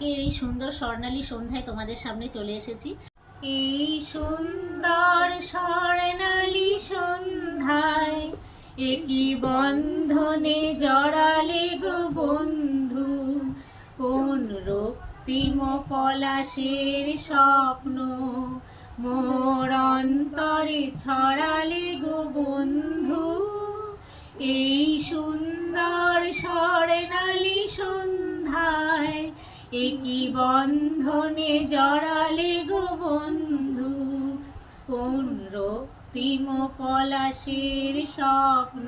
এই সুন্দর স্বর্ণালী সন্ধ্যায় তোমাদের সামনে চলে এসেছি। এই সুন্দর স্বর্ণালী সন্ধ্যায় একই বন্ধনে জড়ালে গো বন্ধু, কোন রক্তিম পলাশের স্বপ্ন, মোর অন্তরে ছড়ালে গো বন্ধু, এই একই বন্ধনে জড়ালে গো বন্ধু? কোন রক্তিম পলাশের স্বপ্ন?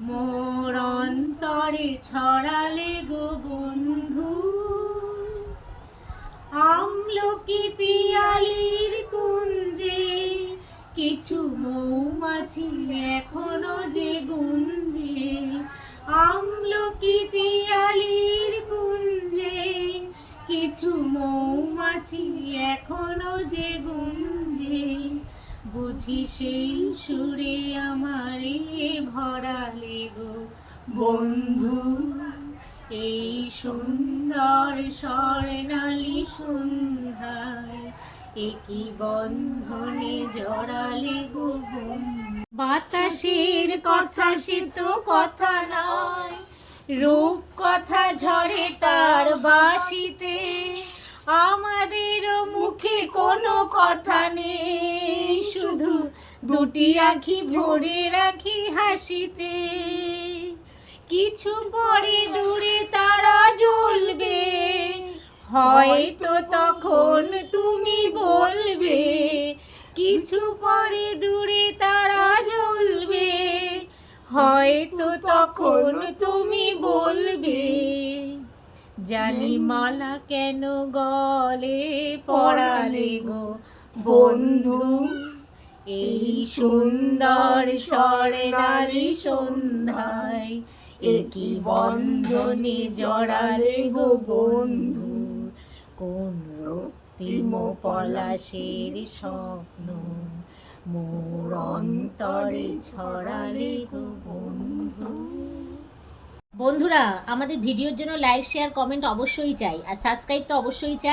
মোর অন্তরে ছড়ালে গো বন্ধু। আমলকি পিয়ালির কুঞ্জে কিছু মৌমাছি এখনও যে গুঞ্জে। আমলকি কিছু মৌমাছি এখনও যে গুঞ্জে বুঝি সেই সুরে আমারে ভরালে গো বন্ধু, এই সুন্দর স্বর্ণালী সন্ধ্যায় একই বন্ধনে জড়ালে গো। বাতাসের কথা সে তো কথা নয় রূপ কথা ঝরে তার বাসিতে আমাদের মুখে কোনো কথা নেই, শুধু দুটি আখি ভরে রাখি হাসিতে। কিছু পরে দূরে তারা জ্বলবে, হয়তো তখন তুমি বলবে, কিছু পরে দূরে তারা হয়তো তখন তুমি বলবে জানি মালা কেন গলে পড়ালে গো বন্ধু এই সুন্দর স্বর্ণালী সন্ধ্যায় একই বন্ধনে জড়ালে গো বন্ধু। কোন রক্তিম পলাশের স্বপ্ন মোর অন্তরে ছড়ালে বন্ধু। বন্ধুরা, আমাদের ভিডিওর জন্য লাইক শেয়ার কমেন্ট অবশ্যই চাই, আর সাবস্ক্রাইব তো অবশ্যই চাই।